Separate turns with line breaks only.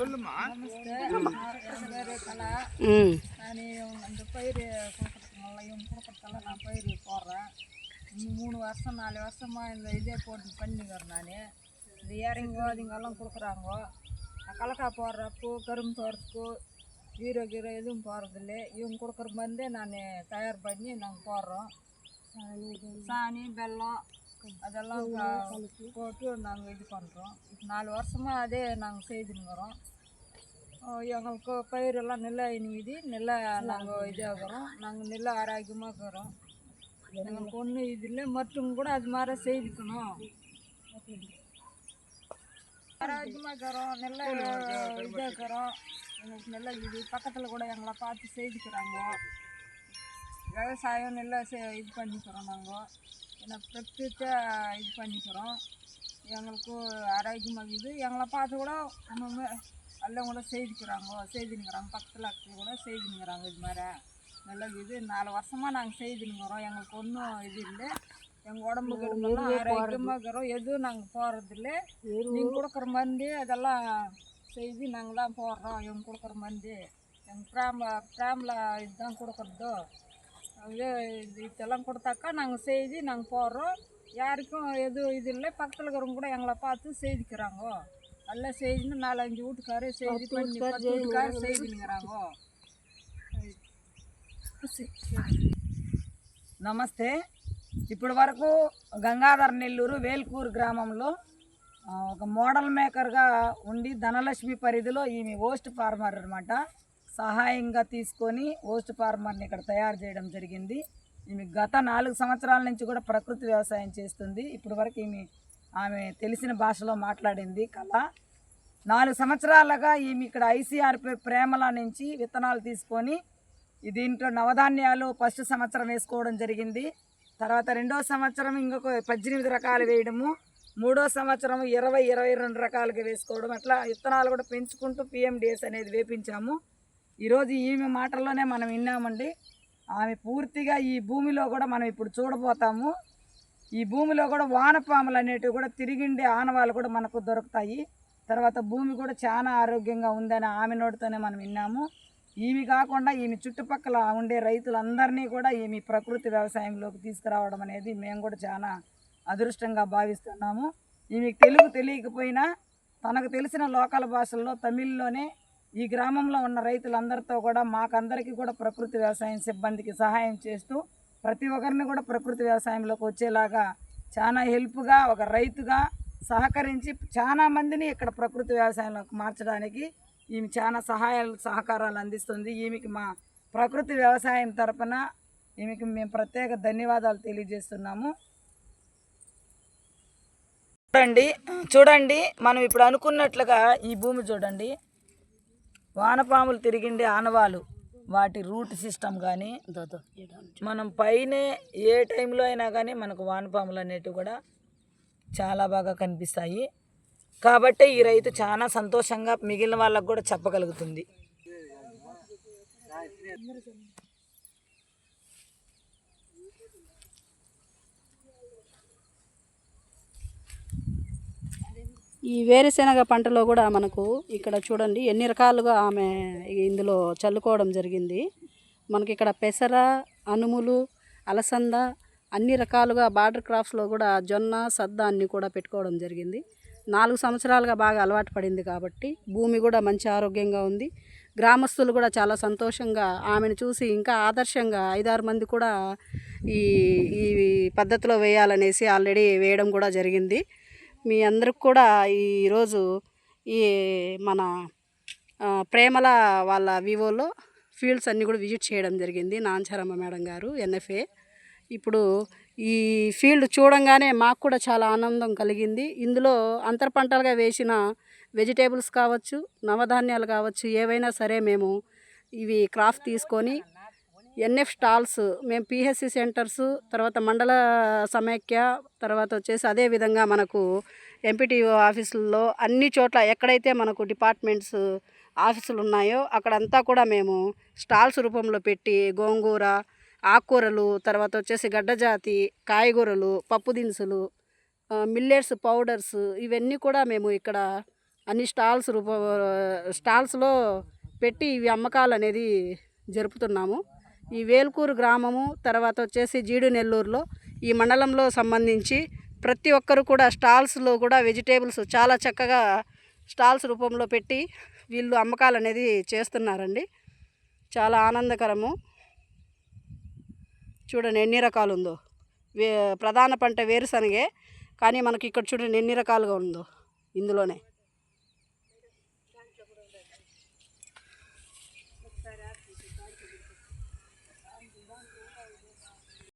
சொல்லுமா?
ம்.
அந்த பயிர் கொடுக்குறதுனாலையும் கொடுக்குறதால நான் பயிர் போடுறேன். மூணு வருஷம் நாலு வருஷமாக இந்த இதே போட்டு பண்ணிக்கிறேன் நான். இந்த இறங்கோ அதுங்கெல்லாம் கொடுக்குறாங்கோ. கலக்கா போடுறப்போ கரும்பு தோட்டத்துக்கு ஹீரோ கீரோ எதுவும் போகிறதில்ல இவங்க கொடுக்குற மருந்தே நான் தயார் பண்ணி நாங்கள் போடுறோம். சாணி வெல்லம் அதெல்லாம் போட்டு நாங்கள் இது பண்ணுறோம் நாலு வருஷமாக அதே நாங்கள் செய்துனுங்கிறோம் எங்களுக்கு பயிரெல்லாம் நல்லா இனிக்குது நல்லா நாங்கள் இதாகிறோம் நாங்கள் நல்லா ஆரோக்கியமாக இருக்கிறோம் எங்களுக்கு ஒன்றும் இது இல்லை மற்றும் கூட அது மாதிரி செய்துக்கணும். ஆரோக்கியமாக இருக்கிறோம் நல்லா இதாக இருக்கிறோம் எங்களுக்கு நல்லா இது பக்கத்தில் கூட எங்களை பார்த்து செய்துக்கிறாங்க. விவசாயம் நல்லா செ- இது பண்ணிக்கிறோம் நாங்கள் ஏன்னா பிரத்யேக இது பண்ணிக்கிறோம். எங்களுக்கு ஆரோக்கியமாக இது எங்களை பார்த்து கூட இன்னுமே எல்லாம் கூட செய்துக்கிறாங்க. செய்துனுங்கிறாங்க பக்கத்தில் இருக்கிற கூட செய்துனுங்கிறாங்க இது மாதிரி. நல்லா இது நாலு வருஷமாக நாங்கள் செய்துனுங்கிறோம் எங்களுக்கு ஒன்றும் இது இல்லை. எங்கள் உடம்புக்கு இருந்தெல்லாம் ஆரோக்கியமாக இருக்கிறோம். எதுவும் நாங்கள் போகிறதில்ல நீங்கள் கொடுக்குற மருந்து அதெல்லாம் செய்து நாங்கள் தான் போடுறோம். இவங்க கொடுக்குற மருந்து எங்கள் பிராமில் பிராமில் இதுதான் கொடுக்குறதோ. இதெல்லாம் கொடுத்தாக்கா நாங்கள் செய்து நாங்கள் போடுறோம் யாருக்கும் எதுவும் இது இல்லை பக்கத்தில் இருக்கிறவங்க கூட எங்களை பார்த்து செய்திக்கிறாங்க எல்லாம் செய்துன்னு நாலஞ்சு வீட்டுக்காரு செய்து பண்ணி பத்து வீட்டுக்காரு செய்துங்கிறாங்க
నమస్తే ఇప్పటి వరకు గంగాధర నెల్లూరు వేల్కూరు గ్రామంలో ఆ, ఒక మోడల్ మేకర్గా ఉండి ధనలక్ష్మి పరిధిలో ఈమె ఓస్ట్ ఫార్మర్ అనమాట సహాయంగా తీసుకొని ఓస్ట్ ఫార్మర్ని ఇక్కడ తయారు చేయడం జరిగింది. ఈమె గత నాలుగు సంవత్సరాల నుంచి కూడా ప్రకృతి వ్యవసాయం చేస్తుంది. ఇప్పటి వరకు ఈమె ఆమె తెలిసిన భాషలో మాట్లాడింది కళ నాలుగు సంవత్సరాలుగా ఈమె ఇక్కడ ఐసీఆర్పి ప్రేమల నుంచి విత్తనాలు తీసుకొని దీంట్లో నవధాన్యాలు ఫస్ట్ సంవత్సరం వేసుకోవడం జరిగింది. తర్వాత రెండో సంవత్సరం ఇంకొక పద్దెనిమిది రకాలు వేయడము. మూడో సంవత్సరం ఇరవై ఇరవై రెండు రకాలుగా వేసుకోవడం. అట్లా విత్తనాలు కూడా పెంచుకుంటూ పిఎండిఎస్ అనేది వేపించాము. ఈరోజు ఈమె మాటల్లోనే మనం విన్నామండి. ఆమె పూర్తిగా ఈ భూమిలో కూడా మనం ఇప్పుడు చూడబోతాము. ఈ భూమిలో కూడా వానపాములు అనేటివి కూడా తిరిగిండే ఆనవాళ్ళు కూడా మనకు దొరుకుతాయి. తర్వాత భూమి కూడా చాలా ఆరోగ్యంగా ఉందని ఆమె నోటితోనే మనం విన్నాము. ఈమె కాకుండా ఈమె చుట్టుపక్కల ఉండే రైతులందరినీ కూడా ఈమె ప్రకృతి వ్యవసాయంలోకి తీసుకురావడం అనేది మేము కూడా చాలా అదృష్టంగా భావిస్తున్నాము. ఈమె తెలుగు తెలియకపోయినా తనకు తెలిసిన లోకల్ భాషల్లో తమిళ్ళోనే ఈ గ్రామంలో ఉన్న రైతులందరితో కూడా మాకందరికీ కూడా ప్రకృతి వ్యవసాయం సిబ్బందికి సహాయం చేస్తూ ప్రతి ఒక్కరిని కూడా ప్రకృతి వ్యవసాయంలోకి వచ్చేలాగా చాలా హెల్ప్గా ఒక రైతుగా సహకరించి చాలా మందిని ఇక్కడ ప్రకృతి వ్యవసాయంలోకి మార్చడానికి ఈమె చాలా సహాయాలు సహకారాలు అందిస్తుంది. ఈమెకి మా ప్రకృతి వ్యవసాయం తరపున ఈమెకి మేము ప్రత్యేక ధన్యవాదాలు తెలియజేస్తున్నాము. చూడండి చూడండి మనం ఇప్పుడు అనుకున్నట్లుగా ఈ భూమి చూడండి. వానపాములు తిరిగిండే ఆనవాలు వాటి రూట్ సిస్టమ్ కానీ మనం పైనే ఏ టైంలో అయినా కానీ మనకు వానపాములు అనేటివి కూడా చాలా బాగా కనిపిస్తాయి. కాబట్టి ఈ రైతు చాలా సంతోషంగా మిగిలిన వాళ్ళకు కూడా చెప్పగలుగుతుంది.
ఈ వేరుశెనగ పంటలో కూడా మనకు ఇక్కడ చూడండి ఎన్ని రకాలుగా ఆమె ఇందులో చల్లుకోవడం జరిగింది. మనకి ఇక్కడ పెసర అనుములు అలసంద అన్ని రకాలుగా బార్డర్ క్రాప్స్లో కూడా జొన్న సద్ద అన్ని కూడా పెట్టుకోవడం జరిగింది. నాలుగు సంవత్సరాలుగా బాగా అలవాటు పడింది కాబట్టి భూమి కూడా మంచి ఆరోగ్యంగా ఉంది. గ్రామస్తులు కూడా చాలా సంతోషంగా ఆమెను చూసి ఇంకా ఆదర్శంగా ఐదారు మంది కూడా ఈ ఈ పద్ధతిలో వేయాలనేసి ఆల్రెడీ వేయడం కూడా జరిగింది. మీ అందరికి కూడా ఈరోజు ఈ మన ప్రేమల వాళ్ళ వివోలో ఫీల్డ్స్ అన్నీ కూడా విజిట్ చేయడం జరిగింది నాంచారమ్మ మేడం గారు ఎన్ఎఫ్ఏ ఇప్పుడు ఈ ఫీల్డ్ చూడంగానే మాకు కూడా చాలా ఆనందం కలిగింది. ఇందులో అంతర పంటలుగా వేసిన వెజిటేబుల్స్ కావచ్చు నవధాన్యాలు కావచ్చు ఏవైనా సరే మేము ఇవి క్రాఫ్ట్ తీసుకొని ఎన్ఎఫ్ స్టాల్స్ మేము పిహెచ్సి సెంటర్స్ తర్వాత మండల సమైక్య తర్వాత వచ్చేసి అదే విధంగా మనకు ఎంపీటీఓ ఆఫీసుల్లో అన్ని చోట్ల ఎక్కడైతే మనకు డిపార్ట్మెంట్స్ ఆఫీసులు ఉన్నాయో అక్కడంతా కూడా మేము స్టాల్స్ రూపంలో పెట్టి గోంగూర ఆకుకూరలు తర్వాత వచ్చేసి గడ్డజాతి కాయగూరలు పప్పు దినుసులు మిల్లెట్స్ పౌడర్స్ ఇవన్నీ కూడా మేము ఇక్కడ అన్ని స్టాల్స్ రూప స్టాల్స్లో పెట్టి ఇవి అమ్మకాలు అనేది జరుపుతున్నాము. ఈ వేల్కూరు గ్రామము తర్వాత వచ్చేసి జీడు నెల్లూరులో ఈ మండలంలో సంబంధించి ప్రతి ఒక్కరు కూడా స్టాల్స్లో కూడా వెజిటేబుల్స్ చాలా చక్కగా స్టాల్స్ రూపంలో పెట్టి వీళ్ళు అమ్మకాలు అనేది చేస్తున్నారండి. చాలా ఆనందకరము. చూడండి ఎన్ని రకాలు ఉందో. వే ప్రధాన పంట వేరుశనగే కానీ మనకి ఇక్కడ చూడండి ఎన్ని రకాలుగా ఉందో ఇందులోనే.